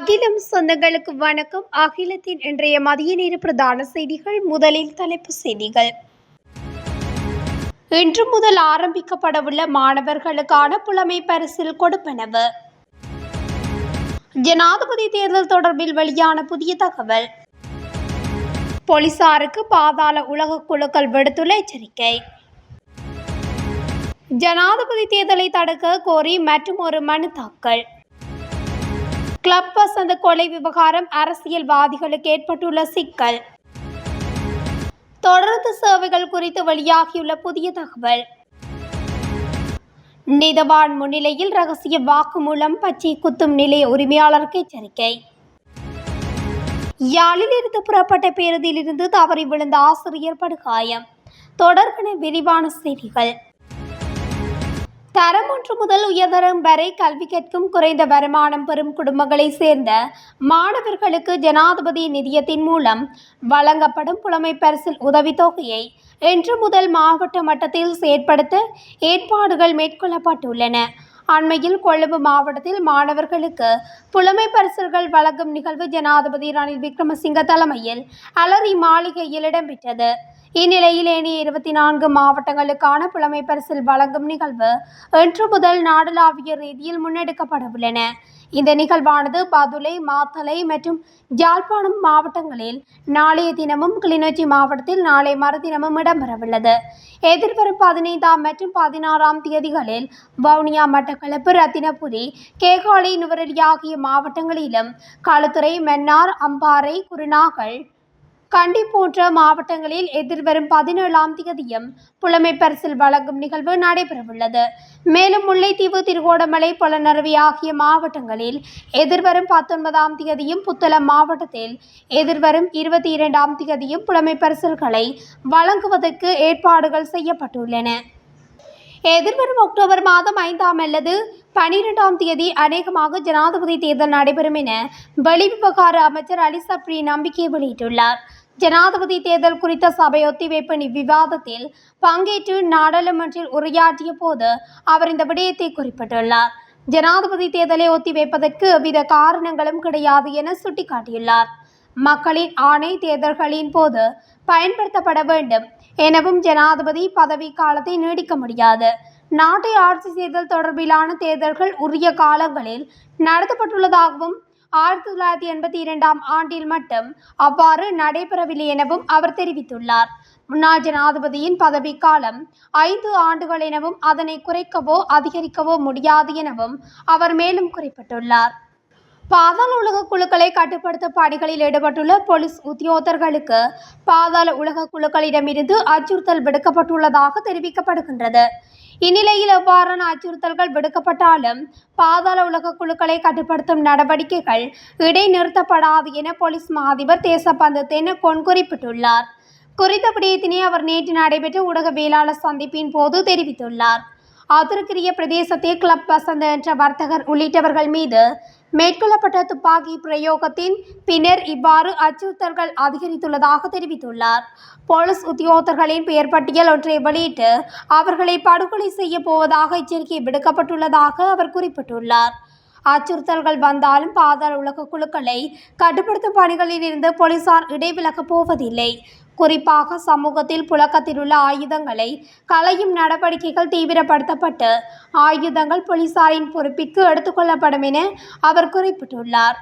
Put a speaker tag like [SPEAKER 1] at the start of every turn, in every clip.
[SPEAKER 1] அகிலம் சொந்தங்களுக்கு வணக்கம். அகிலத்தின் இன்றைய மதிய நேர பிரதான செய்திகள். முதலில் தலைப்பு செய்திகள். இன்று முதல் ஆரம்பிக்கப்படவுள்ள மாணவர்களுக்கான புலமை பரிசில் கொடுப்பனவு. ஜனாதிபதி தேர்தல் தொடர்பில் வெளியான புதிய தகவல். போலீசாருக்கு பாதாள உலக குழுக்கள் விடுத்துள்ள எச்சரிக்கை. ஜனாதிபதி தேர்தலை தடுக்க கோரி மற்றும் ஒரு மனு தாக்கல். கிளப் வசந்த கொலை விவகாரம் அரசியல்வாதிகளுக்கு ஏற்பட்டுள்ள சிக்கல். தொடர்ந்து சேவைகள் குறித்து வெளியாகியுள்ள புதிய தகவல். நீதவான் முன்னிலையில் ரகசிய வாக்குமூலம் பச்சை குத்தும் நிலைய உரிமையாளருக்கு எச்சரிக்கை. யாழில் இருந்து புறப்பட்ட பேருந்திலிருந்து தவறி விழுந்த ஆசிரியர் படுகாயம். தொடர்பான விரிவான செய்திகள். தரம் ஒன்று முதல் உயர்தரம் வரை கல்வி கற்கும் குறைந்த வருமானம் பெறும் குடும்பங்களைச் சேர்ந்த மாணவர்களுக்கு ஜனாதிபதி நிதியத்தின் மூலம் வழங்கப்படும் புலமை பரிசில் உதவித்தொகையை இன்று முதல் மாவட்ட மட்டத்தில் செயற்படுத்த ஏற்பாடுகள் மேற்கொள்ளப்பட்டுள்ளன. அண்மையில் கொழும்பு மாவட்டத்தில் மாணவர்களுக்கு புலமை பரிசுகள் வழங்கும் நிகழ்வு ஜனாதிபதி ரணில் விக்ரமசிங்க தலைமையில் அலரி மாளிகையில் இடம்பெற்றது. இந்நிலையில் ஏனைய இருபத்தி நான்கு மாவட்டங்களுக்கான புலமை பரிசில் வழங்கும் நிகழ்வு இன்று முதல் நாடளாவிய ரீதியில் முன்னெடுக்கப்படவுள்ளன. இந்த நிகழ்வானது பதுளை மாத்தலை மற்றும் யாழ்ப்பாணம் மாவட்டங்களில் நாளைய தினமும் கிளிநொச்சி மாவட்டத்தில் நாளை மறுதினமும் இடம்பெறவுள்ளது. எதிர்வரும் பதினைந்தாம் மற்றும் பதினாறாம் தேதிகளில் வவுனியா மட்டக்களப்பு ரத்தினபுரி கேகாலை நுவரெலி ஆகிய மாவட்டங்களிலும் களுத்துறை மன்னார் அம்பாறை குருநாகல் கண்டி போன்ற மாவட்டங்களில் எதிர்வரும் பதினேழாம் தேதியும் புலமை பரிசில் வழங்கும் நிகழ்வு நடைபெறவுள்ளது. மேலும் முல்லைத்தீவு திருகோணமலை பொலனறுவி ஆகிய மாவட்டங்களில் எதிர்வரும் பத்தொன்பதாம் தேதியும் புத்தளம் மாவட்டத்தில் எதிர்வரும் இருபத்தி இரண்டாம் தேதியும் புலமை பரிசில்களை வழங்குவதற்கு ஏற்பாடுகள் செய்யப்பட்டுள்ளன. எதிர்வரும் அக்டோபர் மாதம் ஐந்தாம் அல்லது பனிரெண்டாம் தேதி அநேகமாக ஜனாதிபதி தேர்தல் நடைபெறும் என வெளிவிவகார அமைச்சர் அலி சப்ரி நம்பிக்கை வெளியிட்டுள்ளார். ஜனாதிபதி தேர்தல் குறித்த சபை ஒத்திவைப்பு விவாதத்தில் பங்கேற்று நாடாளுமன்றில் உரையாற்றிய போது அவர் இந்த விடயத்தை குறிப்பிட்டுள்ளார். ஜனாதிபதி தேர்தலை ஒத்திவைப்பதற்கு எவ்வித காரணங்களும் கிடையாது என சுட்டிக்காட்டியுள்ளார். மக்களின் ஆணை தேர்தல்களின் போது பயன்படுத்தப்பட வேண்டும் எனவும் ஜனாதிபதி பதவி காலத்தை நீடிக்க முடியாது. நாட்டை ஆட்சி செய்தல் தொடர்பிலான தேர்தல்கள் உரிய காலங்களில் நடத்தப்பட்டுள்ளதாகவும் ஆயிரத்தி தொள்ளாயிரத்தி எண்பத்தி இரண்டாம் ஆண்டில் மட்டும் அவ்வாறு நடைபெறவில்லை எனவும் அவர் தெரிவித்துள்ளார். முன்னாள் ஜனாதிபதியின் பதவிக்காலம் ஐந்து ஆண்டுகள் எனவும் அதனை குறைக்கவோ அதிகரிக்கவோ முடியாது எனவும் அவர் மேலும் குறிப்பிட்டுள்ளார். பாதாள உலக குழுக்களை கட்டுப்படுத்தும் பணிகளில் ஈடுபட்டுள்ள போலீஸ் உத்தியோகர்களுக்கு பாதாள உலக குழுக்களிடமிருந்து அச்சுறுத்தல் விடுக்கப்பட்டுள்ளதாக தெரிவிக்கப்படுகின்றது. இந்நிலையில் எவ்வாறான அச்சுறுத்தல்கள் விடுக்கப்பட்டாலும் பாதாள உலக குழுக்களை கட்டுப்படுத்தும் நடவடிக்கைகள் இடைநிறுத்தப்படாது என போலீஸ் மா அதிபர் தேசப்பந்து தென்னகோன் குறிப்பிட்டுள்ளார். குறித்த விடயத்தினை அவர் நேற்று நடைபெற்ற ஊடகவியலாளர் சந்திப்பின் போது தெரிவித்துள்ளார். ஆத்திரக்கிரிய பிரதேசத்தில் கிளப் வசந்த என்ற வர்த்தகர் உள்ளிட்டவர்கள் மீது மேற்கொள்ளப்பட்ட துப்பாக்கி பிரயோகத்தின் பின்னர் இவ்வாறு அச்சுறுத்தல்கள் அதிகரித்துள்ளதாக தெரிவித்துள்ளார். போலீஸ் உத்தியோகத்தர்களின் பெயர் பட்டியல் ஒன்றை வெளியிட்டு அவர்களை படுகொலை செய்ய போவதாக எச்சரிக்கை விடுக்கப்பட்டுள்ளதாக அவர் குறிப்பிட்டுள்ளார். அச்சுறுத்தல்கள் வந்தாலும் பாதாள உலக குழுக்களை கட்டுப்படுத்தும் பணிகளில் இருந்து போலீசார் இடைவிலகப் போவதில்லை. குறிப்பாக சமூகத்தில் புழக்கத்திலுள்ள ஆயுதங்களை களையும் நடவடிக்கைகள் தீவிரப்படுத்தப்பட்டு ஆயுதங்கள் போலீசாரின் பொறுப்பிற்கு எடுத்துக்கொள்ளப்படும் என அவர் குறிப்பிட்டுள்ளார்.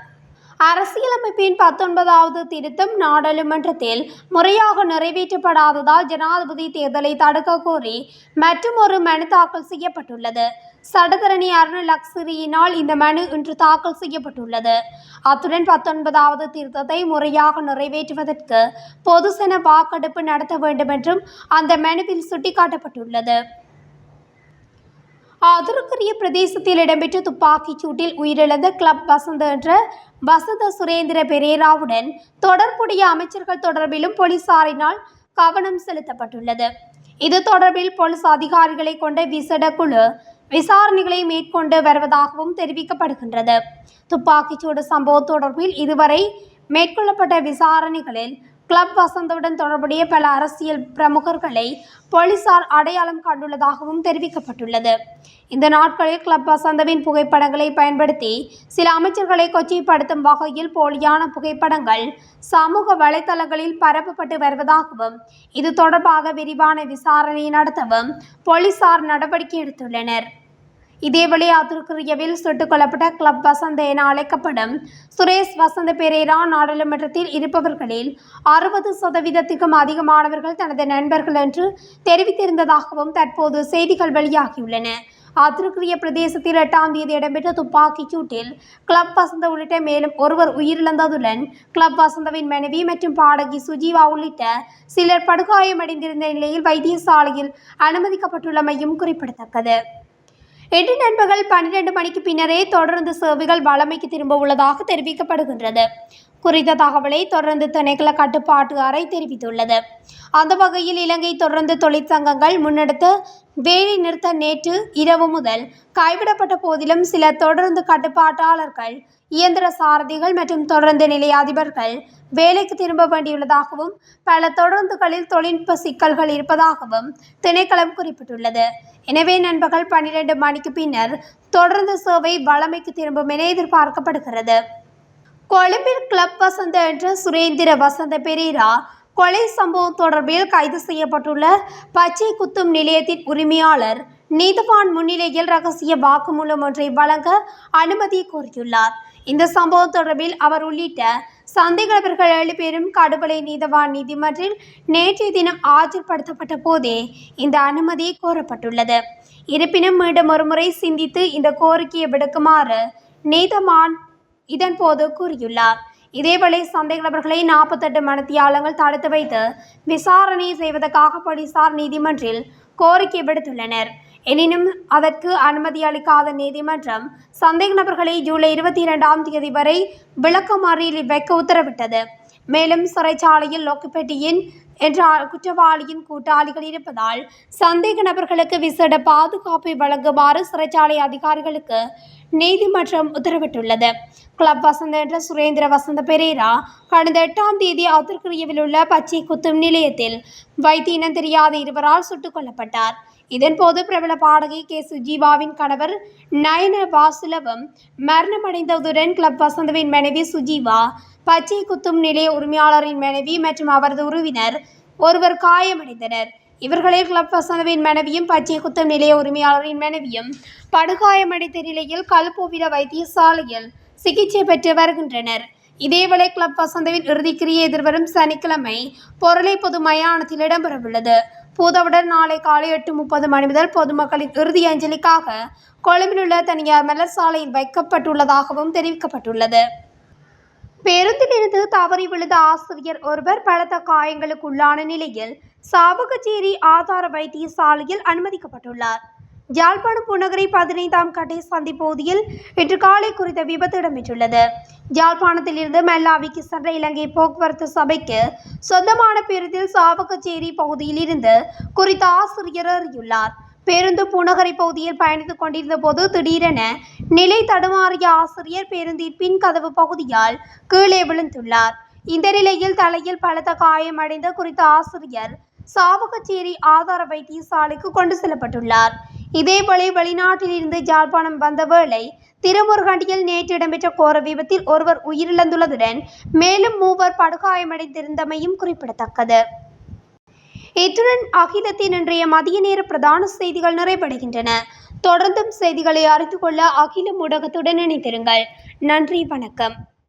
[SPEAKER 1] அரசியலமைப்பின் பத்தொன்பதாவது திருத்தம் நாடாளுமன்றத்தில் முறையாக நிறைவேற்றப்படாததால் ஜனாதிபதி தேர்தலை தடுக்க கோரி மற்றும் ஒரு மனு தாக்கல் செய்யப்பட்டுள்ளது. சட்டத்தரணி அருண் லக்ஸரியினால் இந்த மனு இன்று தாக்கல் செய்யப்பட்டுள்ளது. அத்துடன் பத்தொன்பதாவது திருத்தத்தை முறையாக நிறைவேற்றுவதற்கு பொதுசன வாக்கெடுப்பு நடத்த வேண்டும் என்றும் அந்த மனுவில் சுட்டிக்காட்டப்பட்டுள்ளது. அதற்குரிய பிரதேசத்தில் இடம்பெற்ற துப்பாக்கிச் சூட்டில் உயிரிழந்த கிளப் வசந்த என்ற வசந்த சுரேந்திர பெரேராவுடன் தொடர்புடைய அமைச்சர்கள் தொடர்பிலும் போலீசாரினால் கவனம் செலுத்தப்பட்டுள்ளது. இது தொடர்பில் போலீஸ் அதிகாரிகளை கொண்ட விசேட குழு விசாரணைகளை மேற்கொண்டு வருவதாகவும் தெரிவிக்கப்படுகின்றது. துப்பாக்கிச்சூடு சம்பவம் தொடர்பில் இதுவரை மேற்கொள்ளப்பட்ட விசாரணைகளில் கிளப் வசந்தவுடன் தொடர்புடைய பல அரசியல் பிரமுகர்களை போலீசார் அடையாளம் கண்டுள்ளதாகவும் தெரிவிக்கப்பட்டுள்ளது. இந்த நாட்களில் கிளப் வசந்தவின் புகைப்படங்களை பயன்படுத்தி சில அமைச்சர்களை கொச்சைப்படுத்தும் வகையில் போலியான புகைப்படங்கள் சமூக வலைதளங்களில் பரப்பப்பட்டு வருவதாகவும் இது தொடர்பாக விரிவான விசாரணை நடத்தவும் போலீசார் நடவடிக்கை எடுத்துள்ளனர். இதேவேளை அதிருக்கிரியவில் சுட்டுக் கொல்லப்பட்ட கிளப் வசந்த என அழைக்கப்படும் சுரேஷ் வசந்த பெரேரா நாடாளுமன்றத்தில் இருப்பவர்களில் அறுபது சதவீதத்துக்கும் அதிகமானவர்கள் தனது நண்பர்கள் என்று தெரிவித்திருந்ததாகவும் தற்போது செய்திகள் வெளியாகியுள்ளன. அதிருக்கிரிய பிரதேசத்தில் எட்டாம் தேதி இடம்பெற்ற துப்பாக்கிச் சூட்டில் கிளப் வசந்த உள்ளிட்ட மேலும் ஒருவர் உயிரிழந்ததுடன் கிளப் வசந்தவின் மனைவி மற்றும் பாடகி சுஜீவா உள்ளிட்ட சிலர் படுகாயமடைந்திருந்த நிலையில் வைத்தியசாலையில் அனுமதிக்கப்பட்டுள்ளமையும் குறிப்பிடத்தக்கது. இன்று நண்பகல் பன்னிரண்டு மணிக்கு பின்னரே தொடர்ந்து சேவைகள் வழமைக்கு திரும்ப உள்ளதாக தெரிவிக்கப்படுகின்றது. குறித்த தகவலை தொடர்ந்து திணைக்கள கட்டுப்பாட்டு அறை தெரிவித்துள்ளது. அந்த வகையில் இலங்கை தொடர்ந்து தொழிற்சங்கங்கள் முன்னெடுத்த வேலை நிறுத்த நேற்று இரவு முதல் கைவிடப்பட்ட போதிலும் சில தொடர்ந்து கட்டுப்பாட்டாளர்கள் இயந்திர சாரதிகள் மற்றும் தொடர்ந்து நிலைய அதிபர்கள் வேலைக்கு திரும்ப வேண்டியுள்ளதாகவும் பல தொடர்ந்துகளில் தொழில்நுட்ப சிக்கல்கள் இருப்பதாகவும் திணைக்களம் குறிப்பிட்டுள்ளது. எனவே நண்பகல் பன்னிரண்டு மணிக்கு பின்னர் தொடர்ந்து சேவை வழமைக்கு திரும்பும் என எதிர்பார்க்கப்படுகிறது. கொழும்பில் கிளப் வசந்த என்ற சுரேந்திர வசந்த பெரீரா கொலை சம்பவம் தொடர்பில் கைது செய்யப்பட்டுள்ள பச்சை குத்தும் நிலையத்தின் உரிமையாளர் நீதவான் முன்னிலையில் ரகசிய வாக்குமூலம் ஒன்றை வழங்க அனுமதி கோரியுள்ளார். இந்த சம்பவம் தொடர்பில் அவர் உள்ளிட்ட சந்தேகநபர்கள் ஏழு பேரும் கடுபலை நீதவான் நீதிமன்றில் நேற்றைய தினம் ஆஜர்படுத்தப்பட்ட போதே இந்த அனுமதி கோரப்பட்டுள்ளது. இருப்பினும் மீண்டும் ஒருமுறை சிந்தித்து இந்த கோரிக்கையை விடுக்குமாறு நீதமான் இதன்போது கூறியுள்ளார். இதேவேளை சந்தேக நபர்களை நாற்பத்தெட்டு மனத்தியாளங்கள் தடுத்து வைத்து விசாரணை செய்வதற்காக போலீசார் நீதிமன்றில் கோரிக்கை விடுத்துள்ளனர். எனினும் அதற்கு அனுமதி அளிக்காத நீதிமன்றம் சந்தேக நபர்களை ஜூலை இருபத்தி இரண்டாம் தேதி வரை விளக்கமறியலில் வைக்க உத்தரவிட்டது. மேலும் சிறைச்சாலையில் லோக்குப்பேட்டியின் என்ற குற்றவாளியின் கூட்டாளிகள் இருப்பதால் சந்தேக நபர்களுக்கு விசேட பாதுகாப்பை வழங்குமாறு சிறைச்சாலை அதிகாரிகளுக்கு நீதிமன்றம் உத்தரவிட்டுள்ளது. கிளப் வசந்த என்ற சுரேந்திர வசந்த பெரேரா கடந்த எட்டாம் தேதி அத்திர்கிரியவில் உள்ள பச்சை குத்தும் நிலையத்தில் வைத்தியினம் தெரியாத இருவரால் சுட்டுக் கொல்லப்பட்டார். இதன்போது பிரபல பாடகி கே சுஜீவாவின் கணவர் நயன வாசுலவும் மரணமடைந்ததுடன் கிளப் வசந்தவின் மனைவி சுஜீவா பச்சை குத்தும் நிலைய உரிமையாளரின் மனைவி மற்றும் அவரது உறவினர் ஒருவர் காயமடைந்தனர். இவர்களில் கிளப் வசந்தவின் மனைவியும் பச்சை குத்தும் நிலைய உரிமையாளரின் மனைவியும் படுகாயமடைந்த நிலையில் கல்போவில வைத்தியசாலையில் சிகிச்சை பெற்று வருகின்றனர். இதேவேளை கிளப் வசந்தவின் இறுதிக்கிரியை எதிர்வரும் சனிக்கிழமை பொருளை பொது மயானத்தில் இடம்பெறவுள்ளது. பூதவுடன் நாளை காலை எட்டு முப்பது மணி முதல் பொதுமக்களின் இறுதி அஞ்சலிக்காக கொழும்பில் உள்ள தனியார் மலர் சாலையில் வைக்கப்பட்டுள்ளதாகவும் தெரிவிக்கப்பட்டுள்ளது. பேருந்திலிருந்து தவறி விழுந்த ஆசிரியர் ஒருவர் பலத்த காயங்களுக்கு உள்ளான நிலையில் சாவகச்சேரி ஆதார வைத்தியசாலையில் அனுமதிக்கப்பட்டுள்ளார். யாழ்ப்பாணம் புனகரை பதினைந்தாம் கட்டை சந்தி பகுதியில் இன்று காலை குறித்த விபத்து இடம்பெற்றுள்ளது. யாழ்ப்பாணத்திலிருந்து மெல்லாவிக்கு சென்ற இலங்கை போக்குவரத்து சபைக்கு சொந்தமான பேருந்தில் சாவகச்சேரி பகுதியில் இருந்து குறித்த ஆசிரியர் அறியுள்ளார் பேருந்து புனகரை பகுதியில் பயணித்துக் கொண்டிருந்த போது திடீரென நிலை தடுமாறிய ஆசிரியர் பேருந்தின் பின் கதவு பகுதியால் கீழே விழுந்துள்ளார். இந்த நிலையில் தலையில் பலத்த காயமடைந்த குறித்த ஆசிரியர் சாவகச்சேரி ஆதார வைத்தியசாலைக்கு கொண்டு செல்லப்பட்டுள்ளார். இதேபோல வெளிநாட்டிலிருந்து ஜாழ்ப்பாணம் வந்த வேளை திருமுருகண்டியில் நேற்று இடம்பெற்ற கோர விபத்தில் ஒருவர் உயிரிழந்துள்ளதுடன் மேலும் மூவர் படுகாயமடைந்திருந்தமையும் குறிப்பிடத்தக்கது. இத்துடன் அகிலத்தின் இன்றைய மதிய நேர பிரதான செய்திகள் நிறைவடைகின்றன. தொடர்ந்தும் செய்திகளை அறிந்து கொள்ள அகில ஊடகத்துடன் இணைந்திருங்கள். நன்றி வணக்கம்.